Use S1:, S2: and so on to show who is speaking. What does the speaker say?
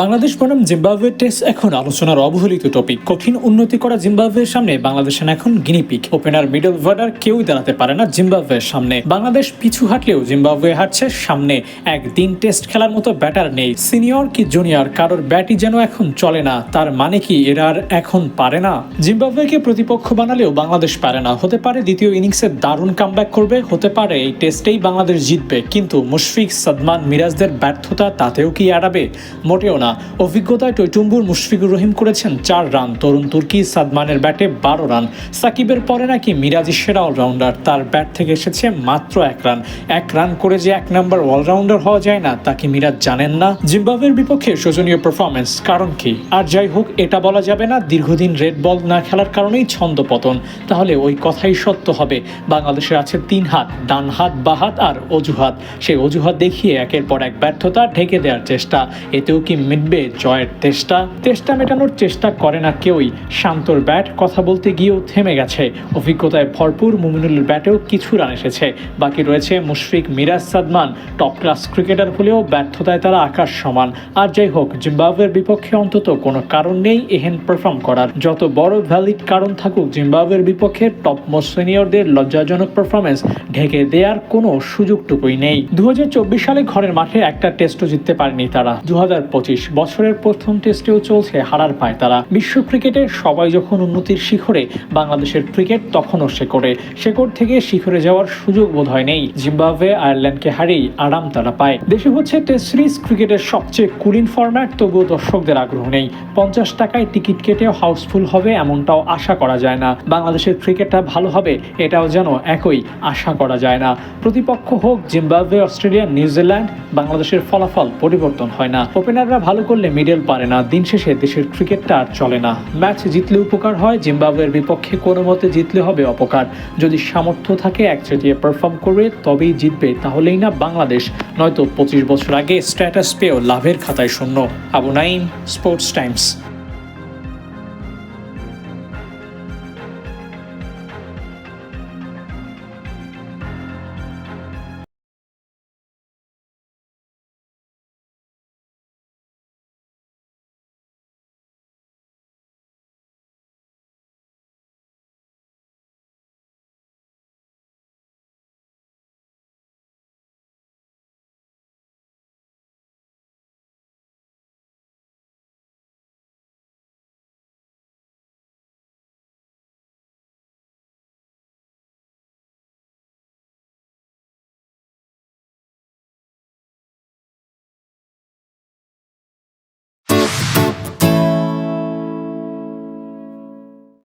S1: বাংলাদেশ বনাম Zimbabwe test এখন আলোচনার অবহেলিত টপিক। কঠিন উন্নতি করা জিম্বাবুয়ের সামনে বাংলাদেশ এখন গিনিপিক ওপেনার মিডল অর্ডার কেউই দাঁড়াতে পারে না জিম্বাবুয়ের সামনে। বাংলাদেশ পিছু হাঁটলেও জিম্বাবুয়ে হাঁটছে সামনে। একদিন টেস্ট খেলার মতো ব্যাটার নেই। সিনিয়র কি জুনিয়র? কারোর ব্যাটই যেন এখন চলে না। তার মানে কি এরা আর এখন পারে না? জিম্বাবুয়েকে প্রতিপক্ষ বানালেও বাংলাদেশ পারে না। হতে পারে দ্বিতীয় ইনিংসে দারুণ কামব্যাক করবে। হতে পারে এই টেস্টেই বাংলাদেশ জিতবে। কিন্তু মুশফিক সাদমান মিরাজদের ব্যর্থতা তাতেও কি এড়াবে? মোটেও না অভিজ্ঞতায় টৈটুম্বুর মুশফিকুর রহিম করেছেন চার রান। তরুণ তুর্কি সাদমানের ব্যাটে বারো রান। সাকিবের পরে নাকি মিরাজি সেরা অলরাউন্ডার। তার ব্যাট থেকে এসেছে মাত্র এক রান। এক রান করে যে এক নম্বর অলরাউন্ডার হওয়া যায় না, তা কি মিরাজ জানেন না? জিম্বাবুয়ের বিপক্ষে শোচনীয় পারফরমেন্স কারণ কি? আর যাই হোক, এটা বলা যাবে না, দীর্ঘদিন রেড বল না খেলার কারণেই ছন্দ পতন। তাহলে ওই কথাই সত্য হবে। বাংলাদেশের আছে তিন হাত, ডান হাত, বা হাত আর অজুহাত। সেই অজুহাত দেখিয়ে একের পর এক ব্যর্থতা ঢেকে দেওয়ার চেষ্টা। এতেও কি মিটবে জয়ের চেষ্টা চেষ্টা মেটানোর চেষ্টা করে না কেউই। শান্তর ব্যাট, কথা বলতে গিয়েও থেমে গেছে। অভিজ্ঞতায় ভরপুর মুমিনুলের ব্যাটেও কিছু রান এসেছে। বাকি রয়েছে Mushfiq, Miraz, Sadman. Top class cricketer হলেও ব্যর্থতায় তারা আকাশ সমান। আর যাই হোক, জিম্বাবুয়ের বিপক্ষে অন্তত কোনো কারণ নেই এহেন পারফর্ম করার। যত বড় ভ্যালিড কারণ থাকুক, জিম্বাবুয়ের বিপক্ষে টপ মোস্ট সিনিয়রদের লজ্জাজনক পারফরমেন্স ঢেকে দেওয়ার কোনো সুযোগটুকুই নেই। দু হাজার চব্বিশ সালে ঘরের মাঠে একটা টেস্টও জিততে পারেনি তারা। দু হাজার পঁচিশ বছরের প্রথম টেস্টেও চলছে হারার পায় তারা। বিশ্ব ক্রিকেটের সবাই যখন উন্নতির শিখরে, বাংলাদেশের ক্রিকেট তখনও শেকড়ে। শেকড় থেকে শিখরে যাওয়ার সুযোগ বোধ হয় নেই। জিম্বাবুয়ে আয়ারল্যান্ডকে হারিয়ে আরাম তারা পায়। দেশে হচ্ছে টেস্ট সিরিজ ক্রিকেটের সবচেয়ে কুলিন ফরম্যাট তবুও দর্শকদের আগ্রহ নেই। পঞ্চাশ টাকায় টিকিট কেটেও হাউসফুল হবে এমনটাও আশা করা যায় না। বাংলাদেশের ক্রিকেটটা ভালো হবে, এটাও যেন একই আশা করা যায় না। প্রতিপক্ষ হোক জিম্বাবুয়ে, অস্ট্রেলিয়া, নিউজিল্যান্ড, বাংলাদেশের ফলাফল পরিবর্তন হয় না। ওপেনাররা ভালো করলে মিডল পারে না। দিন শেষে দেশের ক্রিকেটটা আর চলে না। ম্যাচ জিতলে উপকার হয়, জিম্বাবুয়ের বিপক্ষে কোনো মতে জিতলে হবে অপকার। যদি সামর্থ্য থাকে, একচেটিয়ে পারফর্ম করবে, তবেই জিতবে, তাহলেই না বাংলাদেশ। নয়তো পঁচিশ বছর আগে স্ট্যাটাস পেয়েও লাভের খাতায় শূন্য। Abu Naim sports Times